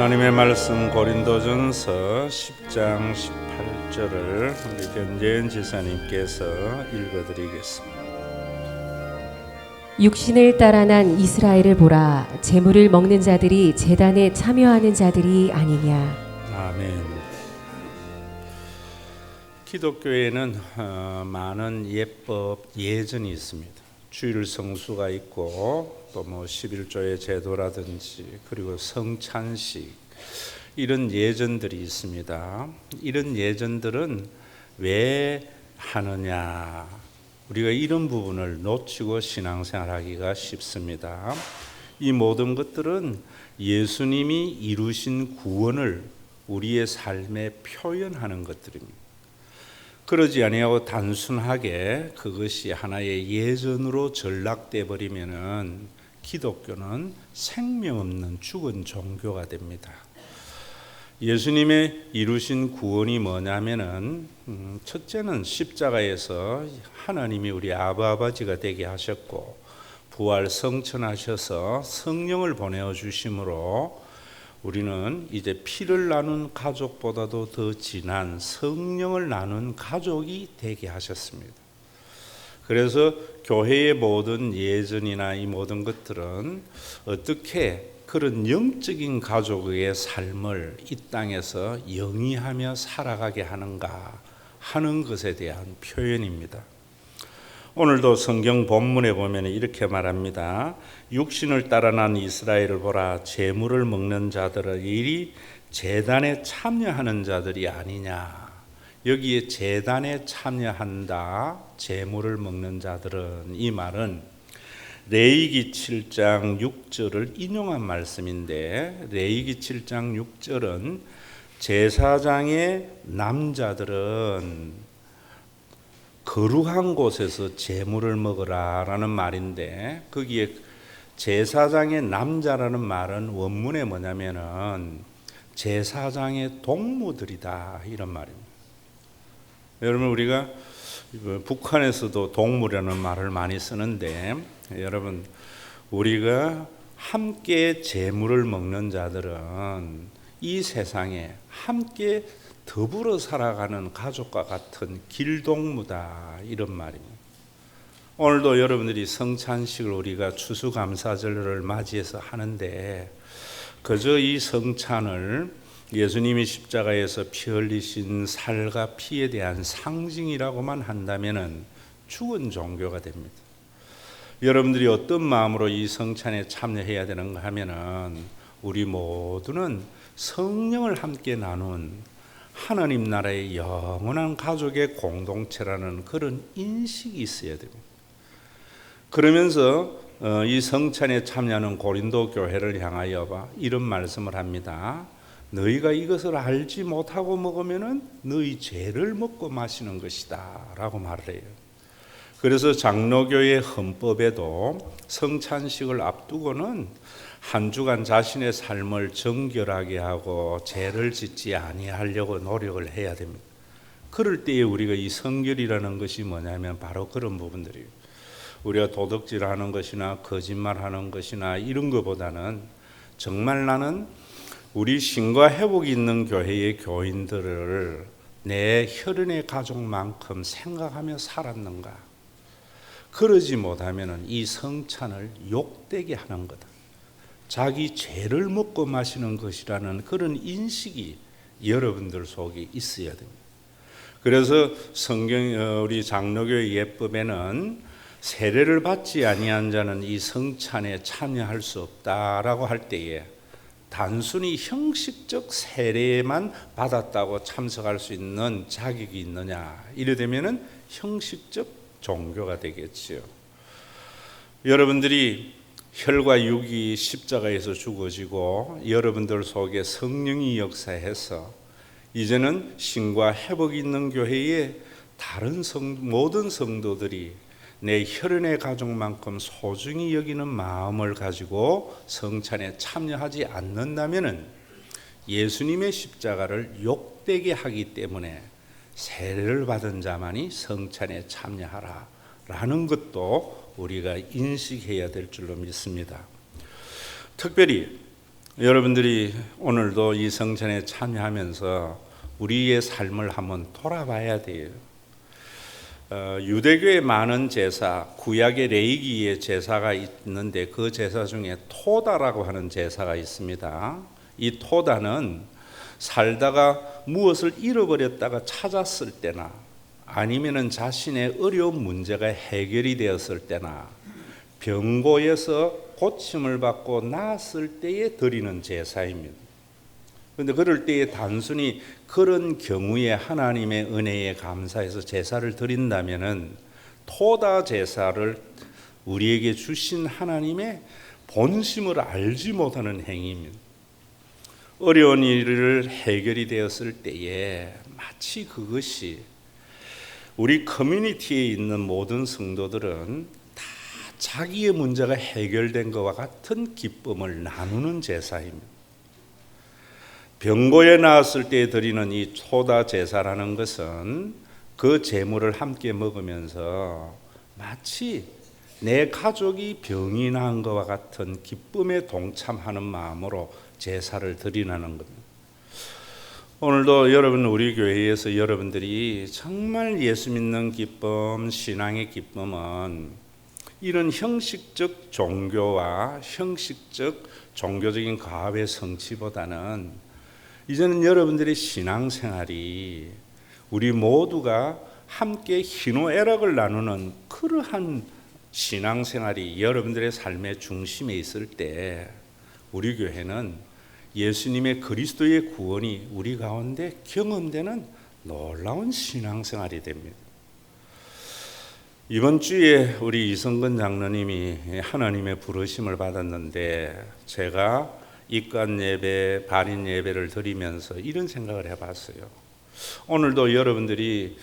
하나님의 말씀 고린도전서 10장 18절을 우리 변재현 지사님께서 읽어드리겠습니다. 육신을 따라 난 이스라엘을 보라 재물을 먹는 자들이 재단에 참여하는 자들이 아니냐 아멘. 기독교에는 어, 많은 예법 예전이 있습니다. 주일 성수가 있고 또 뭐 11조의 제도라든지 그리고 성찬식 이런 예전들이 있습니다. 이런 예전들은 왜 하느냐? 우리가 이런 부분을 놓치고 신앙생활하기가 쉽습니다. 이 모든 것들은 예수님이 이루신 구원을 우리의 삶에 표현하는 것들입니다. 그러지 아니하고 단순하게 그것이 하나의 예전으로 전락돼 버리면은 기독교는 생명 없는 죽은 종교가 됩니다. 예수님의 이루신 구원이 뭐냐면은 음, 첫째는 십자가에서 하나님이 우리 아바 아버지가 되게 하셨고 부활 성천하셔서 성령을 보내어 주심으로 우리는 이제 피를 나눈 가족보다도 더 진한 성령을 나눈 가족이 되게 하셨습니다. 그래서 교회의 모든 예전이나 이 모든 것들은 어떻게 그런 영적인 가족의 삶을 이 땅에서 영위하며 살아가게 하는가 하는 것에 대한 표현입니다. 오늘도 성경 본문에 보면 이렇게 말합니다. 육신을 따라 난 이스라엘을 보라 재물을 먹는 자들은 일이 재단에 참여하는 자들이 아니냐. 여기에 재단에 참여한다. 재물을 먹는 자들은 이 말은 레이기 7장 6절을 인용한 말씀인데 레이기 7장 6절은 제사장의 남자들은 거룩한 곳에서 재물을 먹으라라는 말인데 거기에 제사장의 남자라는 말은 원문에 뭐냐면은 제사장의 동무들이다 이런 말입니다. 여러분 우리가 북한에서도 동무라는 말을 많이 쓰는데 여러분 우리가 함께 재물을 먹는 자들은 이 세상에 함께 더불어 살아가는 가족과 같은 길동무다 이런 말입니다. 오늘도 여러분들이 성찬식을 우리가 추수감사절을 맞이해서 하는데 그저 이 성찬을 예수님이 십자가에서 피 흘리신 살과 피에 대한 상징이라고만 한다면은 죽은 종교가 됩니다. 여러분들이 어떤 마음으로 이 성찬에 참여해야 되는가 하면은 우리 모두는 성령을 함께 나눈 하나님 나라의 영원한 가족의 공동체라는 그런 인식이 있어야 됩니다. 그러면서 어, 이 성찬에 참여하는 고린도 교회를 향하여 봐 이런 말씀을 합니다. 너희가 이것을 알지 못하고 먹으면은 너희 죄를 먹고 마시는 것이다라고 말을 해요. 그래서 장로교의 헌법에도 성찬식을 앞두고는 한 주간 자신의 삶을 정결하게 하고 죄를 짓지 아니하려고 노력을 해야 됩니다. 그럴 때에 우리가 이 성결이라는 것이 뭐냐면 바로 그런 부분들이에요. 우리가 도덕질하는 것이나 거짓말하는 것이나 이런 것보다는 정말 나는 우리 신과 회복이 있는 교회의 교인들을 내 혈연의 가족만큼 생각하며 살았는가? 그러지 못하면 이 성찬을 욕되게 하는 거다. 자기 죄를 먹고 마시는 것이라는 그런 인식이 여러분들 속에 있어야 됩니다. 그래서 성경 우리 장로교의 예법에는 세례를 받지 아니한 자는 이 성찬에 참여할 수 없다라고 할 때에 단순히 형식적 세례만 받았다고 참석할 수 있는 자격이 있느냐 이래 되면은 형식적 종교가 되겠지요. 여러분들이 혈과 육이 십자가에서 죽어지고 여러분들 속에 성령이 역사해서 이제는 신과 회복 있는 교회에 다른 성 모든 성도들이 내 혈연의 가족만큼 소중히 여기는 마음을 가지고 성찬에 참여하지 않는다면은 예수님의 십자가를 욕되게 하기 때문에 세례를 받은 자만이 성찬에 참여하라 라는 것도 우리가 인식해야 될 줄로 믿습니다. 특별히 여러분들이 오늘도 이 성찬에 참여하면서 우리의 삶을 한번 돌아봐야 돼요. 어, 유대교의 많은 제사, 구약의 레이기의 제사가 있는데 그 제사 중에 토다라고 하는 제사가 있습니다. 이 토다는 살다가 무엇을 잃어버렸다가 찾았을 때나 아니면은 자신의 어려운 문제가 해결이 되었을 때나 병고에서 고침을 받고 나았을 때에 드리는 제사입니다. 그런데 그럴 때에 단순히 그런 경우에 하나님의 은혜에 감사해서 제사를 드린다면은 토다 제사를 우리에게 주신 하나님의 본심을 알지 못하는 행위입니다. 어려운 일을 해결이 되었을 때에 마치 그것이 우리 커뮤니티에 있는 모든 성도들은 다 자기의 문제가 해결된 것과 같은 기쁨을 나누는 제사입니다. 병고에 나왔을 때 드리는 이 초다 제사라는 것은 그 제물을 함께 먹으면서 마치 내 가족이 병이 난 것과 같은 기쁨에 동참하는 마음으로 제사를 드리라는 겁니다. 오늘도 여러분 우리 교회에서 여러분들이 정말 예수 믿는 기쁨, 신앙의 기쁨은 이런 형식적 종교와 형식적 종교적인 가업의 성취보다는 이제는 여러분들의 신앙생활이 우리 모두가 함께 희노애락을 나누는 그러한 신앙생활이 여러분들의 삶의 중심에 있을 때 우리 교회는 예수님의 그리스도의 구원이 우리 가운데 경험되는 놀라운 신앙생활이 됩니다. 이번 주에 우리 이성근 장로님이 하나님의 부르심을 받았는데 제가 입간 예배, 발인 예배를 드리면서 이런 생각을 해봤어요. 오늘도 여러분들이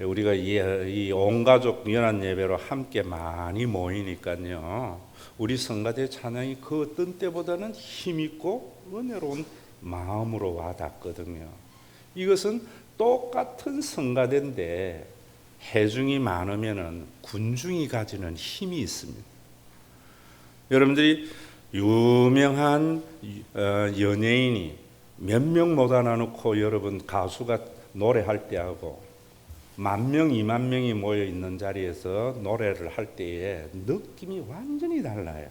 우리가 이 온 가족 연합 예배로 함께 많이 모이니까요. 우리 성가대 찬양이 그 어떤 때보다는 힘 있고 은혜로운 마음으로 와닿거든요. 이것은 똑같은 성가대인데 해중이 많으면은 군중이 가지는 힘이 있습니다. 여러분들이 유명한 어, 연예인이 몇명 모아놔 놓고 여러분 가수가 노래할 때하고 만 명, 이만 명이 모여 있는 자리에서 노래를 할 때에 느낌이 완전히 달라요.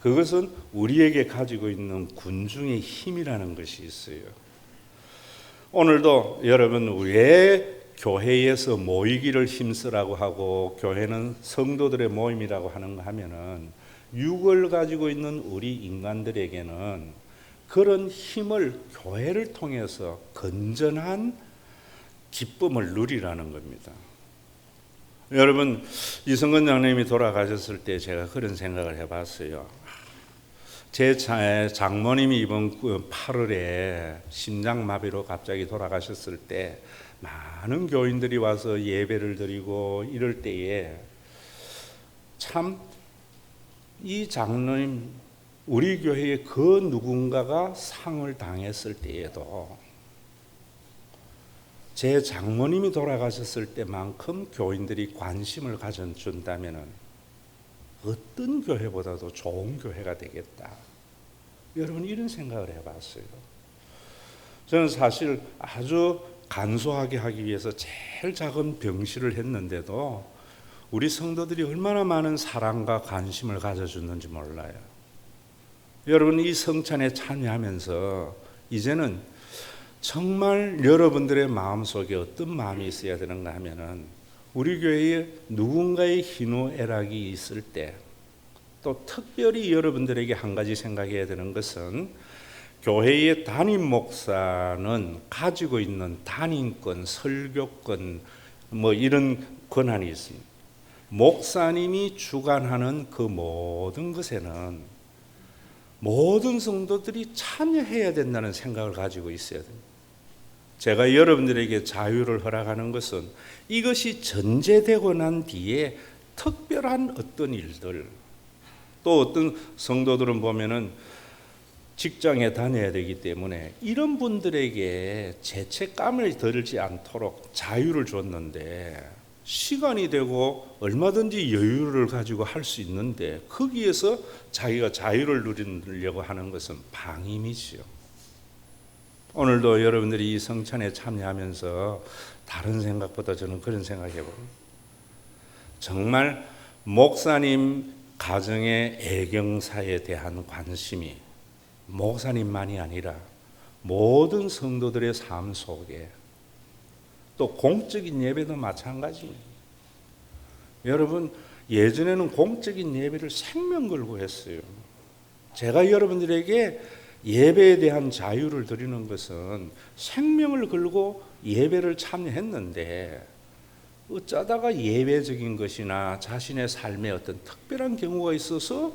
그것은 우리에게 가지고 있는 군중의 힘이라는 것이 있어요. 오늘도 여러분 왜 교회에서 모이기를 힘쓰라고 하고 교회는 성도들의 모임이라고 하는가 하면은 육을 가지고 있는 우리 인간들에게는 그런 힘을 교회를 통해서 건전한 기쁨을 누리라는 겁니다. 여러분 이성근 장님이 돌아가셨을 때 제가 그런 생각을 해봤어요. 제 장모님이 이번 8월에 심장마비로 갑자기 돌아가셨을 때 많은 교인들이 와서 예배를 드리고 이럴 때에 참 이 장로님 우리 교회의 그 누군가가 상을 당했을 때에도 제 장모님이 돌아가셨을 때만큼 교인들이 관심을 가져준다면 어떤 교회보다도 좋은 교회가 되겠다. 여러분 이런 생각을 해봤어요. 저는 사실 아주 간소하게 하기 위해서 제일 작은 병실을 했는데도 우리 성도들이 얼마나 많은 사랑과 관심을 가져주는지 몰라요. 여러분 이 성찬에 참여하면서 이제는 정말 여러분들의 마음속에 어떤 마음이 있어야 되는가 하면은 우리 교회에 누군가의 희노애락이 있을 때 또 특별히 여러분들에게 한 가지 생각해야 되는 것은 교회의 담임 목사는 가지고 있는 담임권, 설교권 뭐 이런 권한이 있습니다. 목사님이 주관하는 그 모든 것에는 모든 성도들이 참여해야 된다는 생각을 가지고 있어야 됩니다. 제가 여러분들에게 자유를 허락하는 것은 이것이 전제되고 난 뒤에 특별한 어떤 일들 또 어떤 성도들은 보면은 직장에 다녀야 되기 때문에 이런 분들에게 죄책감을 들지 않도록 자유를 줬는데 시간이 되고 얼마든지 여유를 가지고 할 수 있는데 거기에서 자기가 자유를 누리려고 하는 것은 방임이지요. 오늘도 여러분들이 이 성찬에 참여하면서 다른 생각보다 저는 그런 생각해 봅니다. 정말 목사님 가정의 애경사에 대한 관심이 목사님만이 아니라 모든 성도들의 삶 속에 또 공적인 예배도 마찬가지입니다. 여러분 예전에는 공적인 예배를 생명 걸고 했어요. 제가 여러분들에게 예배에 대한 자유를 드리는 것은 생명을 걸고 예배를 참여했는데 어쩌다가 예배적인 것이나 자신의 삶에 어떤 특별한 경우가 있어서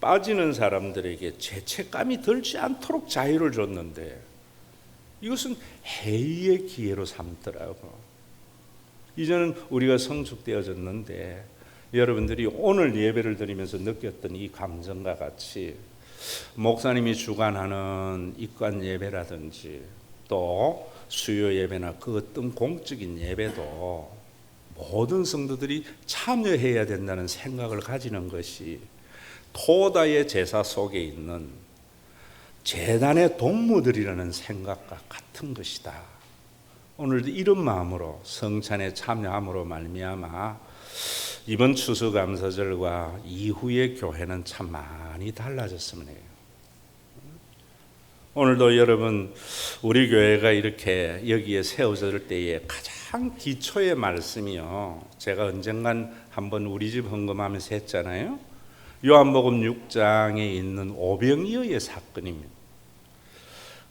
빠지는 사람들에게 죄책감이 들지 않도록 자유를 줬는데 이것은 해이의 기회로 삼더라고. 이제는 우리가 성숙되어졌는데 여러분들이 오늘 예배를 드리면서 느꼈던 이 감정과 같이 목사님이 주관하는 입관 예배라든지 또 수요 예배나 그 어떤 공적인 예배도 모든 성도들이 참여해야 된다는 생각을 가지는 것이 토다의 제사 속에 있는 재단의 동무들이라는 생각과 같은 것이다. 오늘도 이런 마음으로 성찬에 참여함으로 말미암아 이번 추수감사절과 이후의 교회는 참 많이 달라졌으면 해요. 오늘도 여러분 우리 교회가 이렇게 여기에 세워질 때에 가장 기초의 말씀이요. 제가 언젠간 한번 우리 집 헌금하면서 했잖아요. 요한복음 6장에 있는 오병이어의 사건입니다.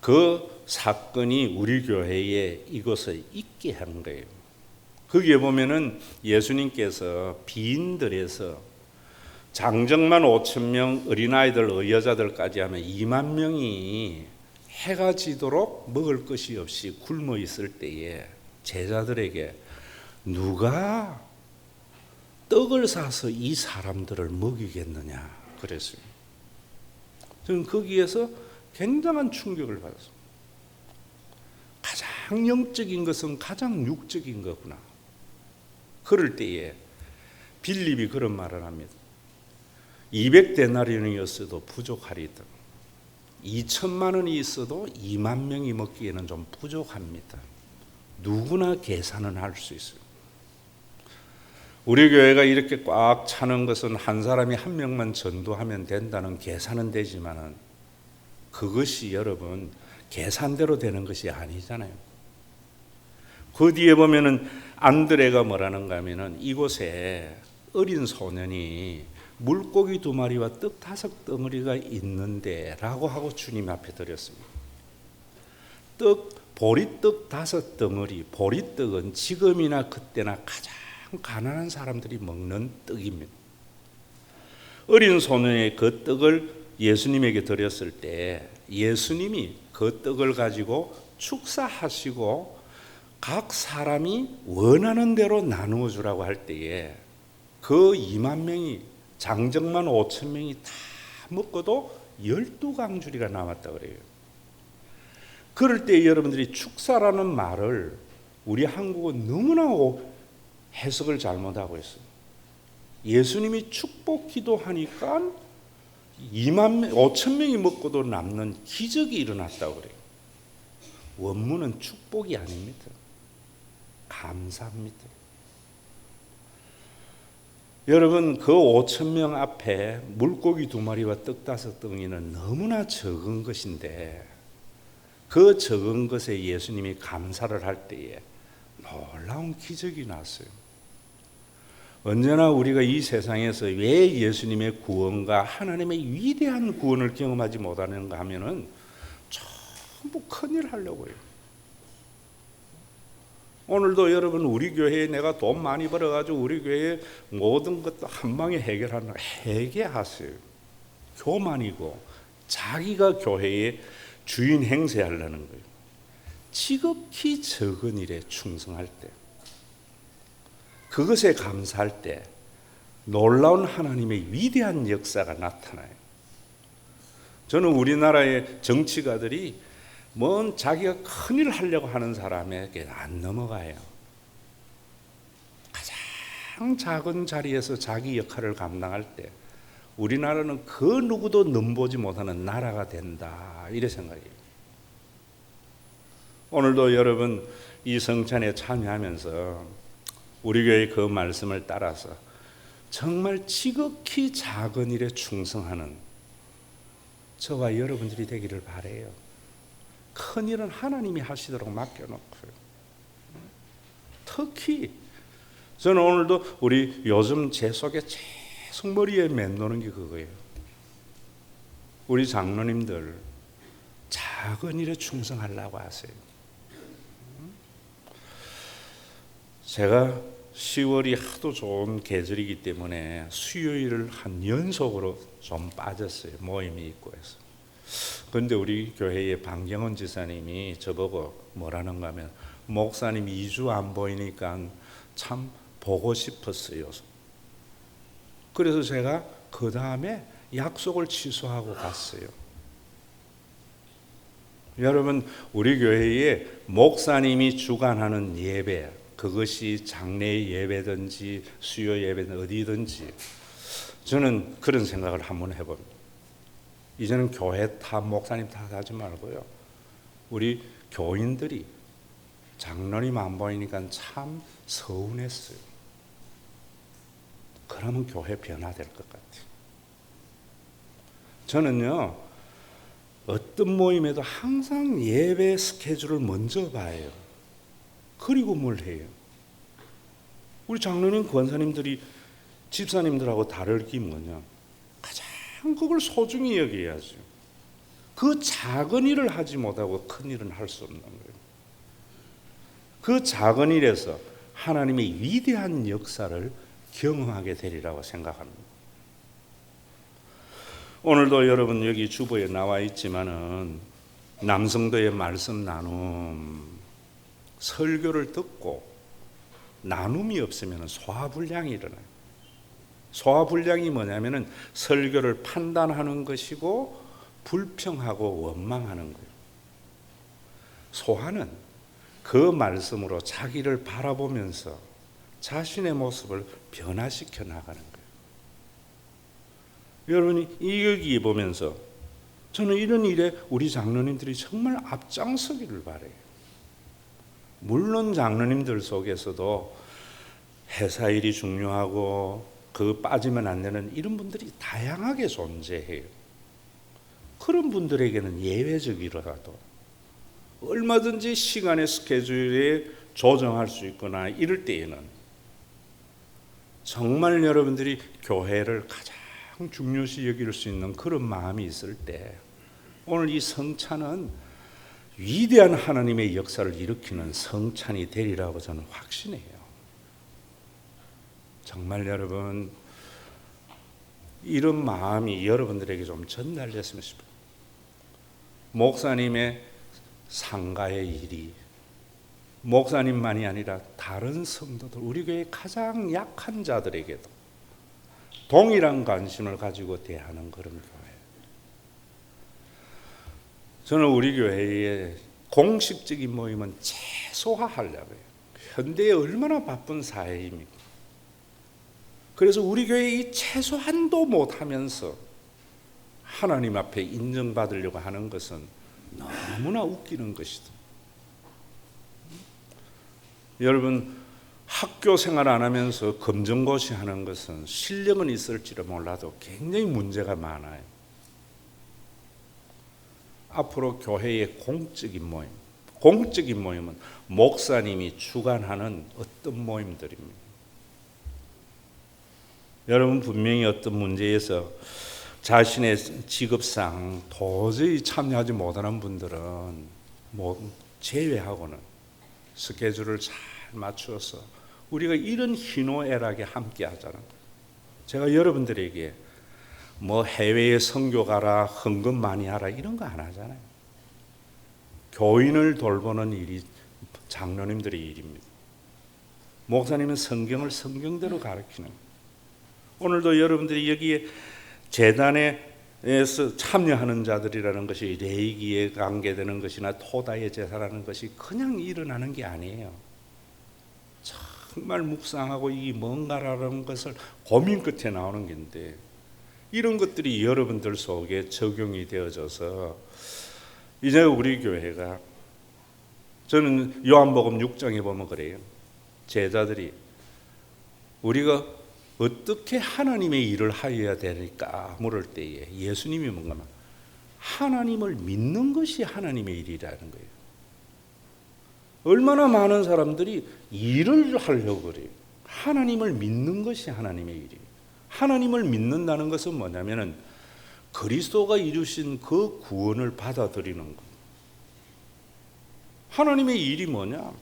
그 사건이 우리 교회에 이것을 있게 한 거예요. 거기에 보면은 예수님께서 비인들에서 장정만 5천 명, 어린아이들, 여자들까지 하면 2만 명이 해가 지도록 먹을 것이 없이 굶어 있을 때에 제자들에게 누가 떡을 사서 이 사람들을 먹이겠느냐 그랬어요. 저는 거기에서 굉장한 충격을 받았어요. 가장 영적인 것은 가장 육적인 거구나. 그럴 때에 빌립이 그런 말을 합니다. 200데나리온이었어도 부족하리다. 2천만 원이 있어도 2만 명이 먹기에는 좀 부족합니다. 누구나 계산은 할 수 있어요. 우리 교회가 이렇게 꽉 차는 것은 한 사람이 한 명만 전도하면 된다는 계산은 되지만은 그것이 여러분 계산대로 되는 것이 아니잖아요. 그 뒤에 보면은 안드레가 뭐라는가 하면은 이곳에 어린 소년이 물고기 두 마리와 떡 다섯 덩어리가 있는데라고 하고 주님 앞에 드렸습니다. 떡 보리떡 다섯 덩어리, 보리떡은 지금이나 그때나 가장 가난한 사람들이 먹는 떡입니다. 어린 소년의 그 떡을 예수님에게 드렸을 때 예수님이 그 떡을 가지고 축사하시고 각 사람이 원하는 대로 나누어 주라고 할 때에 그 2만 명이 장정만 5천 명이 다 먹고도 12강줄이가 남았다 그래요. 그럴 때 여러분들이 축사라는 말을 우리 한국은 너무나 해석을 잘못하고 있어요. 예수님이 축복 기도하니까 2만 5천 명이 먹고도 남는 기적이 일어났다고 그래요. 원문은 축복이 아닙니다. 감사합니다. 여러분 그 5천 명 앞에 물고기 두 마리와 떡 다섯 덩이는 너무나 적은 것인데 그 적은 것에 예수님이 감사를 할 때에 놀라운 기적이 났어요. 언제나 우리가 이 세상에서 왜 예수님의 구원과 하나님의 위대한 구원을 경험하지 못하는가 하면은 전부 큰일 하려고 해요. 오늘도 여러분 우리 교회에 내가 돈 많이 벌어가지고 우리 교회 모든 것도 한 방에 해결하는 해결하세요. 교만이고 자기가 교회의 주인 행세하려는 거예요. 지극히 적은 일에 충성할 때, 그것에 감사할 때 놀라운 하나님의 위대한 역사가 나타나요. 저는 우리나라의 정치가들이 뭔 자기가 큰일 하려고 하는 사람에게 안 넘어가요. 가장 작은 자리에서 자기 역할을 감당할 때 우리나라는 그 누구도 넘보지 못하는 나라가 된다. 이래 생각해요. 오늘도 여러분 이 성찬에 참여하면서 우리 교회 그 말씀을 따라서 정말 지극히 작은 일에 충성하는 저와 여러분들이 되기를 바래요. 큰 일은 하나님이 하시도록 맡겨놓고요. 특히 저는 오늘도 우리 요즘 제 속에 계속 머리에 맴도는 게 그거예요. 우리 장로님들 작은 일에 충성하려고 하세요. 제가 10월이 하도 좋은 계절이기 때문에 수요일을 한 연속으로 좀 빠졌어요. 모임이 있고 해서. 근데 우리 교회의 방경원 지사님이 저보고 뭐라는가 하면 목사님 2주 안 보이니까 참 보고 싶었어요. 그래서 제가 그 다음에 약속을 취소하고 갔어요. 여러분, 우리 교회에 목사님이 주관하는 예배, 그것이 장례 예배든지 수요 예배든 어디든지 저는 그런 생각을 한번 해봅니다. 이제는 교회 탓, 목사님 탓하지 말고요. 우리 교인들이 장로님 안 보이니까 참 서운했어요. 그러면 교회 변화될 것 같아요. 저는요, 어떤 모임에도 항상 예배 스케줄을 먼저 봐요. 그리고 뭘 해요? 우리 장로님, 권사님들이 집사님들하고 다를 게 뭐냐? 가장 그걸 소중히 여겨야죠. 그 작은 일을 하지 못하고 큰 일은 할 수 없는 거예요. 그 작은 일에서 하나님의 위대한 역사를 경험하게 되리라고 생각합니다. 오늘도 여러분 여기 주보에 나와 있지만은 남성도의 말씀 나눔 설교를 듣고 나눔이 없으면 소화불량이 일어나요. 소화불량이 뭐냐면은 설교를 판단하는 것이고 불평하고 원망하는 거예요. 소화는 그 말씀으로 자기를 바라보면서 자신의 모습을 변화시켜 나가는 거예요. 여러분이 이 여기 보면서 저는 이런 일에 우리 장로님들이 정말 앞장서기를 바래요. 물론 장로님들 속에서도 회사 일이 중요하고 그 빠지면 안 되는 이런 분들이 다양하게 존재해요. 그런 분들에게는 예외적이라도 얼마든지 시간의 스케줄에 조정할 수 있거나 이럴 때에는 정말 여러분들이 교회를 가장 중요시 여길 수 있는 그런 마음이 있을 때 오늘 이 성찬은 위대한 하나님의 역사를 일으키는 성찬이 되리라고 저는 확신해요. 정말 여러분 이런 마음이 여러분들에게 좀 전달됐으면 싶어요. 목사님의 상가의 일이 목사님만이 아니라 다른 성도들 우리 교회 가장 약한 자들에게도 동일한 관심을 가지고 대하는 그런. 저는 우리 교회의 공식적인 모임은 최소화하려고요. 현대에 얼마나 바쁜 사회입니까? 그래서 우리 교회 이 최소한도 못하면서 하나님 앞에 인정받으려고 하는 것은 너무나 웃기는 것이다. 여러분 학교 생활 안 하면서 검정고시 하는 것은 실력은 있을지도 몰라도 굉장히 문제가 많아요. 앞으로 교회의 공적인 모임, 공적인 모임은 목사님이 주관하는 어떤 모임들입니다. 여러분 분명히 어떤 문제에서 자신의 직업상 도저히 참여하지 못하는 분들은 뭐 제외하고는 스케줄을 잘 맞추어서 우리가 이런 희노애락에 함께 하잖아요. 제가 여러분들에게 뭐 해외에 선교 가라, 헌금 많이 하라 이런 거 안 하잖아요. 교인을 돌보는 일이 장로님들의 일입니다. 목사님은 성경을 성경대로 가르치는. 오늘도 여러분들이 여기에 재단에서 참여하는 자들이라는 것이 레이기에 관계되는 것이나 토다의 제사라는 것이 그냥 일어나는 게 아니에요. 정말 묵상하고 이 뭔가라는 것을 고민 끝에 나오는 건데 이런 것들이 여러분들 속에 적용이 되어져서 이제 우리 교회가 저는 요한복음 6장에 보면 그래요. 제자들이 우리가 어떻게 하나님의 일을 하여야 되니까 물을 때에 예수님이 뭔가 막 하나님을 믿는 것이 하나님의 일이라는 거예요. 얼마나 많은 사람들이 일을 하려고 그래요. 하나님을 믿는 것이 하나님의 일이에요. 하나님을 믿는다는 것은 뭐냐면은 그리스도가 이루신 그 구원을 받아들이는 것. 하나님의 일이 뭐냐?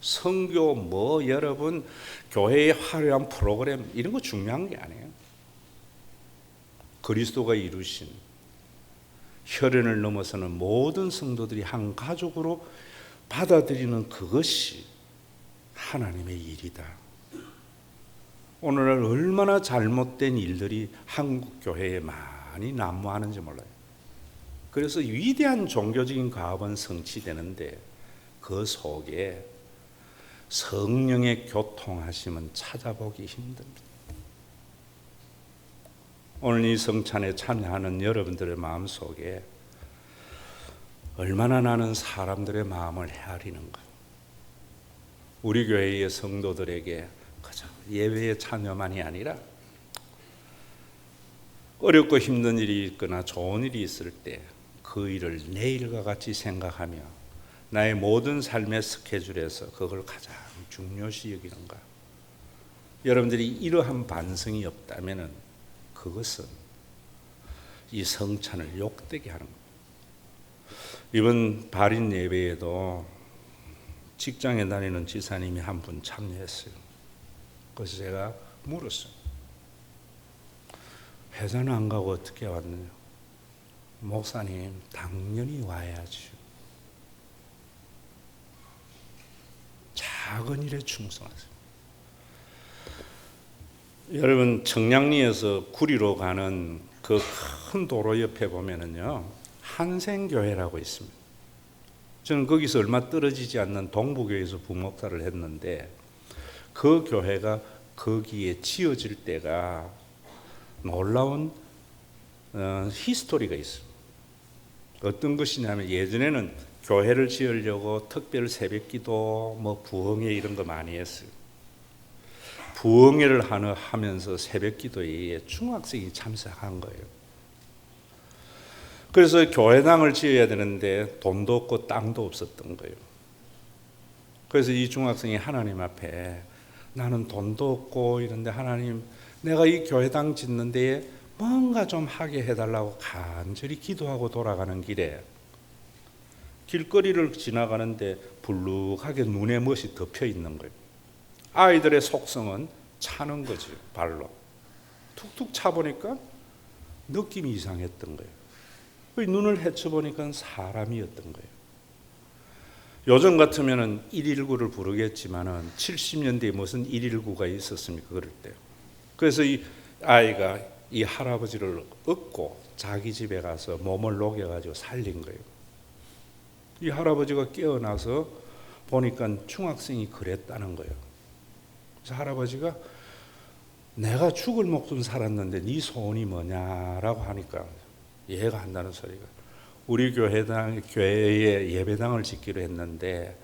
성교 뭐 여러분 교회의 화려한 프로그램 이런 거 중요한 게 아니에요. 그리스도가 이루신 혈연을 넘어서는 모든 성도들이 한 가족으로 받아들이는 그것이 하나님의 일이다. 오늘날 얼마나 잘못된 일들이 한국 교회에 많이 난무하는지 몰라요. 그래서 위대한 종교적인 가업은 성취되는데 그 속에 성령의 교통하심은 찾아보기 힘듭니다. 오늘 이 성찬에 참여하는 여러분들의 마음 속에 얼마나 나는 사람들의 마음을 헤아리는가. 우리 교회의 성도들에게 그저 예배의 참여만이 아니라 어렵고 힘든 일이 있거나 좋은 일이 있을 때 그 일을 내일과 같이 생각하며 나의 모든 삶의 스케줄에서 그걸 가장 중요시 여기는가. 여러분들이 이러한 반성이 없다면 그것은 이 성찬을 욕되게 하는. 이번 발인 예배에도 직장에 다니는 지사님이 한 분 참여했어요. 그래서 제가 물었어요. 회사는 안 가고 어떻게 왔느냐? 목사님, 당연히 와야죠. 작은 일에 충성하세요. 여러분 청량리에서 구리로 가는 그 큰 도로 옆에 보면은요 한생교회라고 있습니다. 저는 거기서 얼마 떨어지지 않는 동부교회에서 부목사를 했는데 그 교회가 거기에 지어질 때가 놀라운 어, 히스토리가 있습니다. 어떤 것이냐면 예전에는 교회를 지으려고 특별 새벽기도 뭐 부흥회 이런 거 많이 했어요. 부흥회를 하는 하면서 새벽기도에 중학생이 참석한 거예요. 그래서 교회당을 지어야 되는데 돈도 없고 땅도 없었던 거예요. 그래서 이 중학생이 하나님 앞에 나는 돈도 없고 이런데 하나님 내가 이 교회당 짓는 데에 뭔가 좀 하게 해달라고 간절히 기도하고 돌아가는 길에 길거리를 지나가는데 불룩하게 눈에 멋이 덮여 있는 거예요. 아이들의 속성은 차는 거죠, 발로. 툭툭 차 보니까 느낌이 이상했던 거예요. 그 눈을 헤쳐보니까 사람이었던 거예요. 요즘 같으면은 119를 부르겠지만은 70년대에 무슨 119가 있었습니까? 그럴 때. 그래서 이 아이가 이 할아버지를 얻고 자기 집에 가서 몸을 녹여 가지고 살린 거예요. 이 할아버지가 깨어나서 보니까 중학생이 그랬다는 거예요. 그래서 할아버지가 내가 죽을 목숨 살았는데 네 소원이 뭐냐라고 하니까 이해가 한다는 소리가 우리 교회당 교회에 예배당을 짓기로 했는데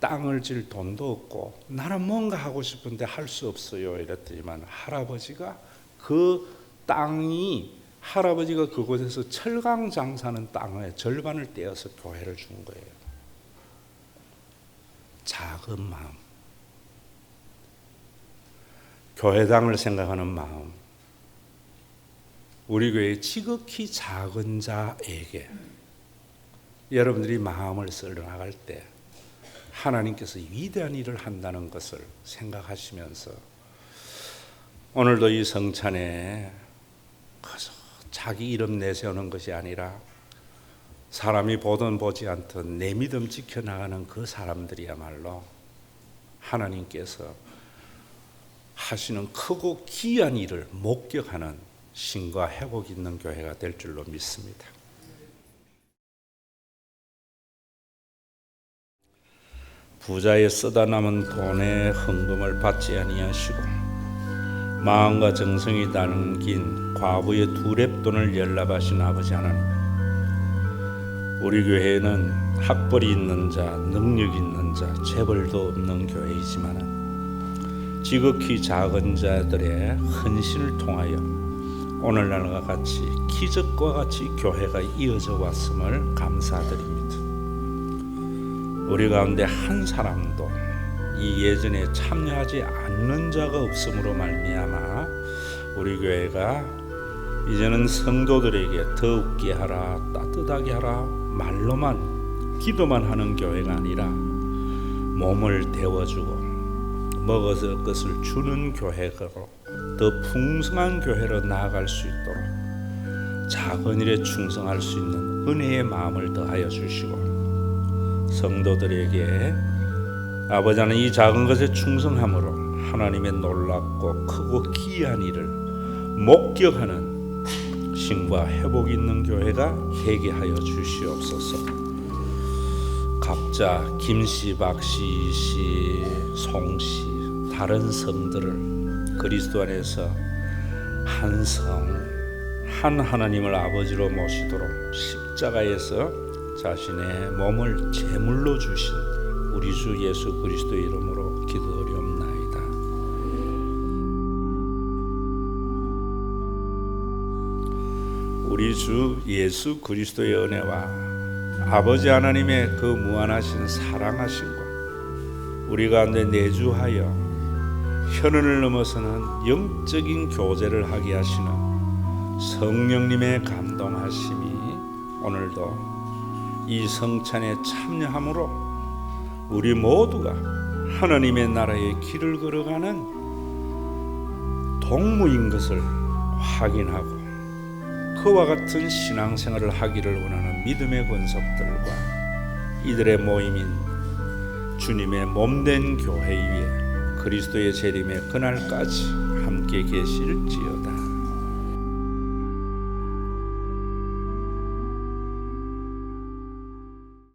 땅을 질 돈도 없고 나는 뭔가 하고 싶은데 할 수 없어요 이랬더니만 할아버지가 그 땅이 할아버지가 그곳에서 철강 장사하는 땅의 절반을 떼어서 교회를 준 거예요. 작은 마음. 교회당을 생각하는 마음. 우리 교회 지극히 작은 자에게 여러분들이 마음을 쓸어나갈 때 하나님께서 위대한 일을 한다는 것을 생각하시면서 오늘도 이 성찬에 그저 자기 이름 내세우는 것이 아니라 사람이 보든 보지 않든 내 믿음 지켜나가는 그 사람들이야말로 하나님께서 하시는 크고 귀한 일을 목격하는 신과 회복 있는 교회가 될 줄로 믿습니다. 부자의 쓰다 남은 돈에 헌금을 받지 아니하시고 마음과 정성이 담긴 과부의 두 랩돈을 연락하신 아버지 하나님 우리 교회에는 학벌이 있는 자, 능력 있는 자, 재벌도 없는 교회이지만은 지극히 작은 자들의 헌신을 통하여 오늘날과 같이 기적과 같이 교회가 이어져 왔음을 감사드립니다. 우리 가운데 한 사람도 이 예전에 참여하지 않는 자가 없음으로 말미암아 우리 교회가 이제는 성도들에게 더욱게 하라 따뜻하게 하라 말로만 기도만 하는 교회가 아니라 몸을 데워주고 먹어서 것을 주는 교회로 더 풍성한 교회로 나아갈 수 있도록 작은 일에 충성할 수 있는 은혜의 마음을 더하여 주시고 성도들에게 아버지 하나님 이 작은 것에 충성함으로 하나님의 놀랍고 크고 기이한 일을 목격하는 신과 회복 있는 교회가 회개하여 주시옵소서. 갑자 김씨, 박씨, 이씨, 송씨 다른 성들을 그리스도 안에서 한 성, 한 하나님을 아버지로 모시도록 십자가에서 자신의 몸을 제물로 주신 우리 주 예수 그리스도 이름으로 기도드리옵나이다. 우리 주 예수 그리스도의 은혜와 아버지 하나님의 그 무한하신 사랑하심과 우리 가운데 내주하여 현원을 넘어서는 영적인 교제를 하게 하시는 성령님의 감동하심이 오늘도 이 성찬에 참여함으로 우리 모두가 하나님의 나라의 길을 걸어가는 동무인 것을 확인하고 그와 같은 신앙생활을 하기를 원하는 믿음의 권속들과 이들의 모임인 주님의 몸된 교회 위에 그리스도의 재림의 그날까지 함께 계실지어다.